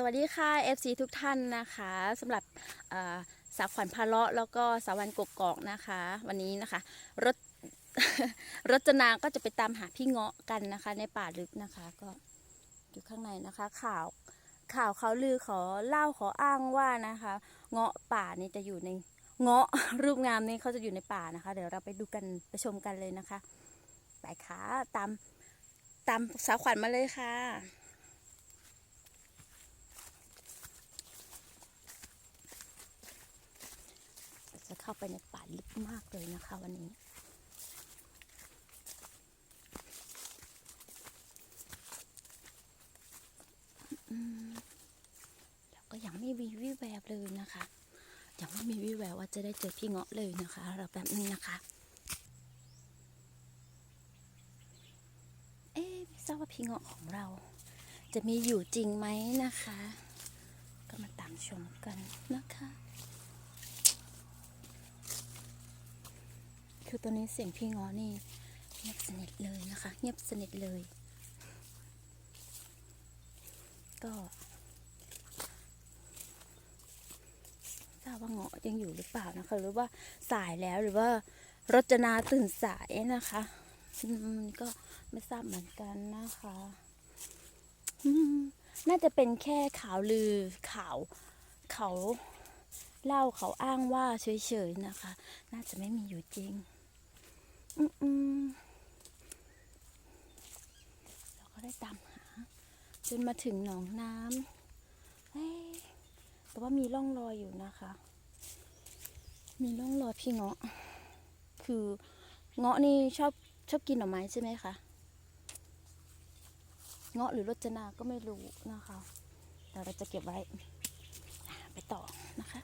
สวัสดีค่ะ FC ทุกท่านนะคะสำหรับเสาวขวัญพาเลาะแล้วก็สาววันกกอกนะคะ วันนี้นะคะรถรจนาก็จะไปตามหาพี่เงาะกันนะคะ ในป่าลึกนะคะ ก็อยู่ข้างในนะคะ ข่าวข่าวเขาลือขอเล่าขออ้างว่านะคะ เงาะป่านี่จะอยู่ในเงาะรูปงามนี่เขาจะอยู่ในป่านะคะ เดี๋ยวเราไปดูกันไปชมกันเลยนะคะไปค่ะตามตามสาวขวัญมาเลยค่ะ จะ เข้าไปในป่าลึกมากเลยนะคะ วันนี้ แล้วก็ยังไม่มีวิแววเลยนะคะ ยังไม่มีวิแววว่าจะได้เจอพี่เงาะเลยนะคะเราแป๊บนึงนะคะ เอ๊ะไม่ทราบว่าพี่เงาะของเรา จะมีอยู่จริงไหมนะคะ ก็มาตามชมกันนะคะ คือตอนนี้เสียงพี่งอนี่เงียบสนิทเลยนะคะ เงียบสนิทเลย ก็ทราบว่าเงาะยังอยู่หรือเปล่านะคะ หรือว่าสายแล้วหรือว่ารจนาตื่นสายนะคะก็ไม่ทราบเหมือนกันนะคะน่าจะเป็นแค่ข่าวลือข่าวเขาเล่าเขาอ้างว่าเฉยๆนะคะ น่าจะไม่มีอยู่จริง เราก็ได้ตามหา จนมาถึงหนองน้ำเอ้แต่ว่ามีร่องรอยอยู่นะคะ มีร่องรอยพี่เงาะ คือเงาะนี่ชอบชอบกินหน่อไม้ใช่ไหมคะ เงาะหรือรจนา ก็ไม่รู้นะคะ แต่เราจะเก็บไว้ ไปต่อนะคะ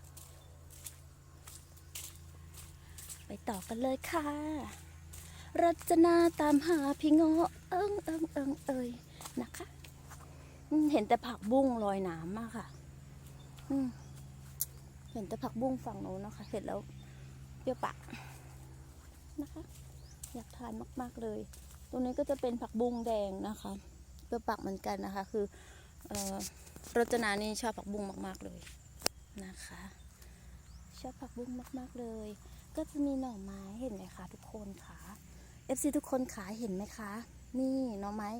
ไปต่อกันเลยค่ะ รัจนาตามหาพี่เงาะเอิงเอิงเอิงเอ่ยนะคะ เห็นแต่ผักบุ้งลอยน้ำมากค่ะเห็นแต่ผักบุ้งฝั่งโน้นนะคะ เห็นแล้วเปรี้ยวปากนะคะ อยากทานมาก ๆเลย ตรงนี้ก็จะเป็นผักบุ้งแดงนะคะเปรี้ยวปากเหมือนกันนะคะ คือเอ่อรจนานี่ชอบผักบุ้งมาก ๆเลยนะคะ ชอบผักบุ้งมาก ๆเลย ก็จะมีหน่อไม้เห็นไหมคะทุกคนคะ FC ทุกคนขาเห็นไหมคะ นี่หน่อไม้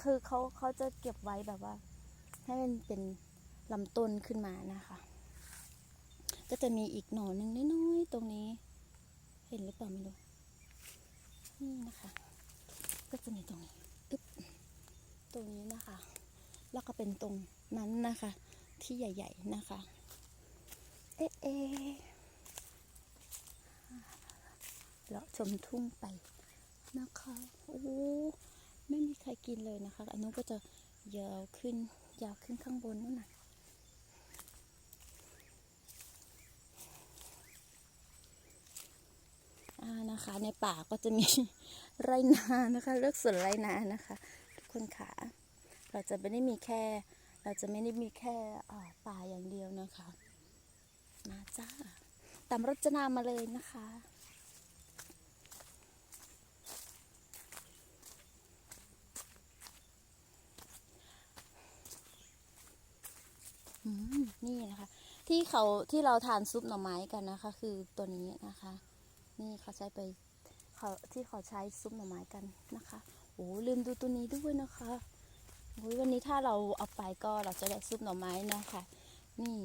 คือเขาเขาจะเก็บไว้แบบว่า ให้มันเป็นลำต้นขึ้นมานะคะ ก็จะมีอีกหน่อหนึ่งน้อยๆตรงนี้ เห็นหรือเปล่าไม่รู้นี่นะคะ ก็จะมีตรงนี้อึ๊บตรงนี้นะคะ แล้วก็เป็นตรงนั้นนะคะ ที่ใหญ่ ๆนะคะ เอ๊ะเอ๊ะเลาะชมทุ่งไป นะคะ โอ้ไม่มีใครกินเลยนะคะ อันนู้นก็จะยาวขึ้น ยาวขึ้นข้างบนนู่นน่ะอ่านะคะ ในป่าก็จะมีไรนานะคะเลือกสวนไรนานะคะ ทุกคนค่ะเราจะไม่ได้มีแค่ เราจะไม่ได้มีแค่ป่าอย่างเดียวนะคะ มาจ้าตามรจนามาเลยนะคะ นี่นะคะ ที่เขาที่เราทานซุปหน่อไม้กันนะคะ คือตัวนี้นะคะ นี่เขาใช้ไปเขาที่เขาใช้ซุปหน่อไม้กันนะคะโอ้ลืมดูตัวนี้ด้วยนะคะโอ้ยวันนี้ถ้าเราเอาไปก็เราจะได้ซุปหน่อไม้นะคะนี่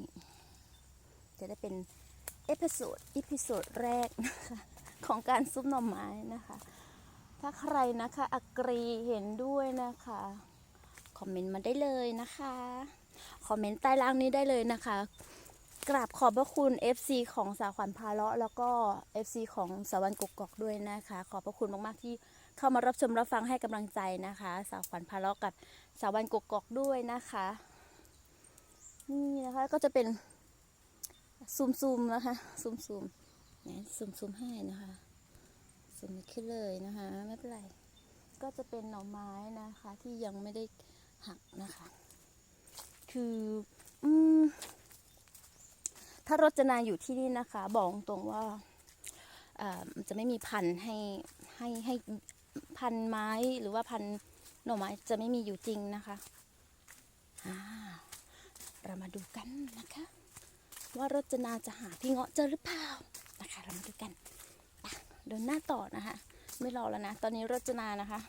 จะได้เป็นเอพิโซดอีพิโซดแรกนะคะของการซุปหน่อไม้นะคะ ถ้าใครนะคะอกรีเห็นด้วยนะคะ คอมเมนต์มาได้เลยนะคะ คอมเมนต์ใต้ล่างนี้ได้เลยนะคะ กราบขอบพระคุณ FC ของสาวขวัญพาเลาะแล้วก็ FC ของสาวันกกอกด้วยนะคะ ขอบพระคุณมากๆที่เข้ามารับชมรับฟังให้กำลังใจนะคะ สาวขวัญพาเลาะกับสาวันกกอกด้วยนะคะ นี่นะคะก็จะเป็นซูมซูมๆนะคะซูมซูมๆเนี่ยซูมซูมๆให้นะคะซูมขึ้นเลยนะคะ ไม่เป็นไรก็จะเป็นหน่อไม้นะคะที่ยังไม่ได้หักนะคะ คือ อืม ถ้ารจนาอยู่ที่นี่นะคะ บอกตรงว่ามันจะไม่มีพันธุ์ให้ให้ให้พันธุ์ไม้หรือว่าพันธุ์หน่อไม้จะไม่มีอยู่จริงนะคะเรามาดูกันนะคะ ว่ารจนาจะหาพี่เงาะเจอหรือเปล่านะคะเรามาดูกันเดินหน้าต่อนะคะ ไม่รอแล้วนะ ตอนนี้รจนานะคะ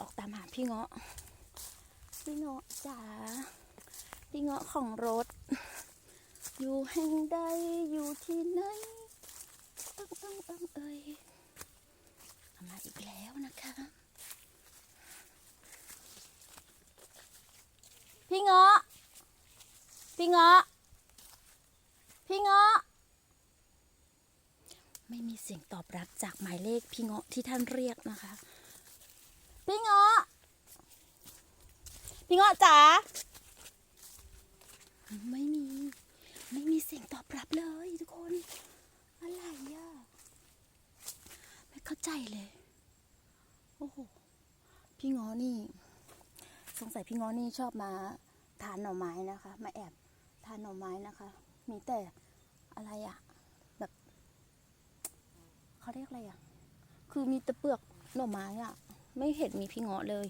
ออกตามหาพี่เงาะ พี่เงาะจ๋าพี่เงาะของรถ อยู่แห่งใดอยู่ที่ไหนเอิงเอิงเอิงเอ้ยมาอีกแล้วนะคะ พี่เงาะพี่เงาะพี่เงาะไม่มีเสียงตอบรับจากหมายเลขพี่เงาะที่ท่านเรียกนะคะ พี่เงาะ พี่เงาะจ๋าไม่มี ไม่มีเสียงตอบรับเลยทุกคน อะไรอะไม่เข้าใจเลย โอ้โห พี่ง้อนี่ สงสัยพี่ง้อนี่ชอบมาทานหน่อไม้นะคะ มาแอบทานหน่อไม้นะคะ มีแต่อะไรอะแบบเขาเรียกอะไรอะคือมีแต่เปลือกหน่อไม้อะไม่เห็นมีพี่เงาะเลย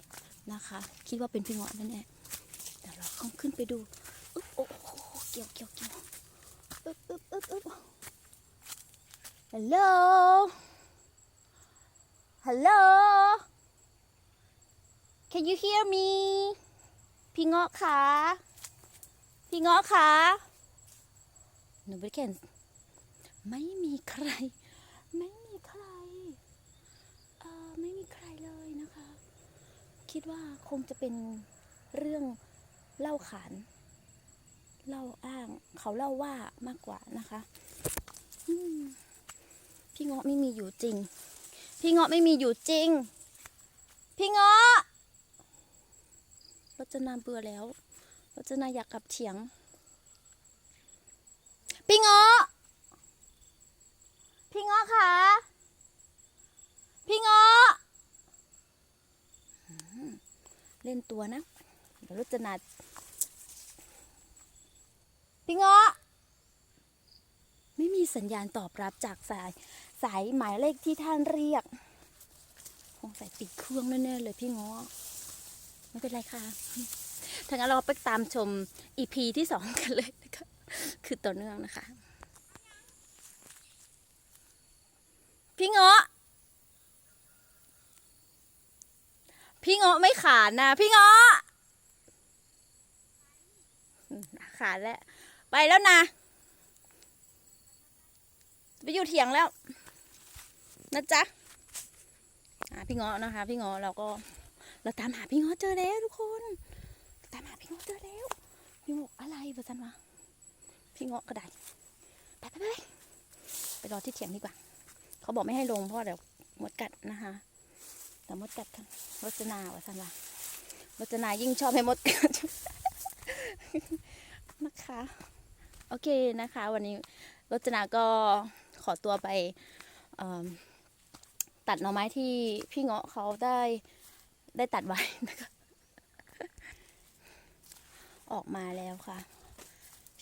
นะคะ คิดว่าเป็นพี่เงาะแน่ๆเดี๋ยวเราข้าขึ้นไปดูอึ๊บโอ้โหเกี่ยวเกี่ยวเกี่ยวอึ๊บอึ๊บอึ๊บอึ๊บฮัลโหลฮัลโหล Can you hear me พี่เงาะขาพี่เงาะขา Nobody can ไม่มีใคร ไม่มีใคร เออไม่มีใครเลยนะคะ คิดว่าคงจะเป็นเรื่องเล่าขาน เล่าอ้าง เขาเล่าว่ามากกว่านะคะพี่เงาะไม่มีอยู่จริง พี่เงาะไม่มีอยู่จริง พี่เงาะรจนาเบื่อแล้วรจนาอยากกลับเถียง พี่เงาะพี่เงาะคะพี่เงาะอืม เล่นตัวนะเดี๋ยวรจนาพี่เงาะไม่มีสัญญาณตอบรับจากสายสายหมายเลขที่ท่านเรียก คงใส่ปิดเครื่องแน่ๆเลยพี่เงาะไม่เป็นไรค่ะถ้างั้นเราไปตามชมอีพีที่สองกันเลยนะคะคือต่อเนื่องนะคะ พี่เงาะ พี่เงาะไม่ขานนะ พี่เงาะขานแล้ว ไปแล้วนะ ไปอยู่เถียงแล้ว นะจ๊ะอ่าพี่เงาะนะคะ พี่เงาะเราก็เราตามหาพี่เงาะเจอแล้วทุกคน ตามหาพี่เงาะเจอแล้ว พี่เงาะอะไรวะจันวะพี่เงาะก็ได้ไปไปไปไปรอที่เถียงดีกว่า เขาบอกไม่ให้ลงเพราะเดี๋ยวมดกัดนะคะ แต่มดกัดค่ะรจนาวะจันวะรจนายิ่งชอบให้มดกัดนะคะ โอเคนะคะ วันนี้รจนาก็ขอตัวไปตัดหน่อไม้ที่พี่เงาะเขาได้ได้ตัดไว้นะคะ ออกมาแล้วค่ะ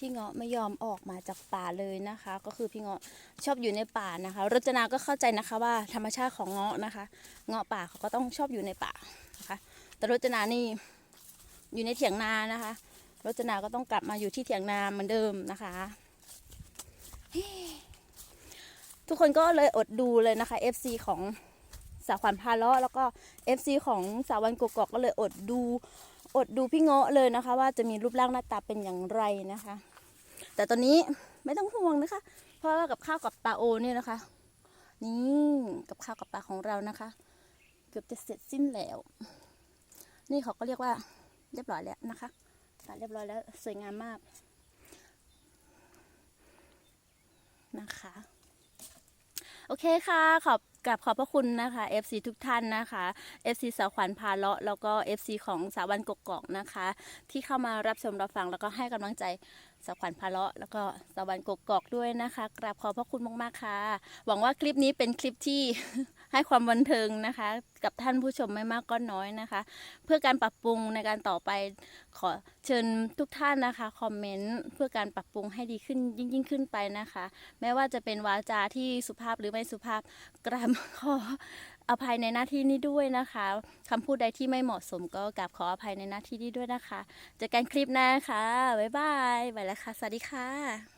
พี่เงาะไม่ยอมออกมาจากป่าเลยนะคะ ก็คือพี่เงาะชอบอยู่ในป่านะคะ รจนาก็เข้าใจนะคะว่าธรรมชาติของเงาะนะคะ เงาะป่าเขาก็ต้องชอบอยู่ในป่านะคะ แต่รจนานี่อยู่ในเถียงนานะคะ รจนาก็ต้องกลับมาอยู่ที่เถียงนาเหมือนเดิมนะคะ ทุกคนก็เลยอดดูเลยนะคะ FC ของสาวขวัญพาเลาะแล้วก็ FC ของสาววันกกอกก็เลยอดดูอดดูพี่เงาะเลยนะคะ ว่าจะมีรูปร่างหน้าตาเป็นอย่างไรนะคะ แต่ตอนนี้ไม่ต้องห่วงนะคะ เพราะว่ากับข้าวกับปลาโอเนี่ยนะคะ นี่กับข้าวกับปลาของเรานะคะ เกือบจะเสร็จสิ้นแล้ว นี่เขาก็เรียกว่าเรียบร้อยแล้วนะคะตัดเรียบร้อยแล้วสวยงามมากนะคะ โอเคค่ะ ขอบกับขอบพระคุณนะคะ FC ทุกท่านนะคะ FC สาวขวัญพาเลาะแล้วก็ FC ของสาวันกกอกนะคะ ที่เข้ามารับชมรับฟังแล้วก็ให้กำลังใจสาวขวัญพาเลาะแล้วก็สาววันกกอกด้วยนะคะ กราบขอบพระคุณมากๆค่ะ หวังว่าคลิปนี้เป็นคลิปที่ ให้ความบันเทิงนะคะ กับท่านผู้ชมไม่มากก็น้อยนะคะ เพื่อการปรับปรุงในการต่อไปขอเชิญทุกท่านนะคะคอมเมนต์เพื่อการปรับปรุงให้ดีขึ้นยิ่งยิ่งขึ้นไปนะคะแม้ว่าจะเป็นวาจาที่สุภาพหรือไม่สุภาพกราบขออภัยในหน้าที่นี้ด้วยนะคะคำพูดใดที่ไม่เหมาะสมก็กราบขออภัยในหน้าที่นี้ด้วยนะคะเจอกันคลิปหน้าค่ะบ๊ายบายไปแล้วค่ะสวัสดีค่ะ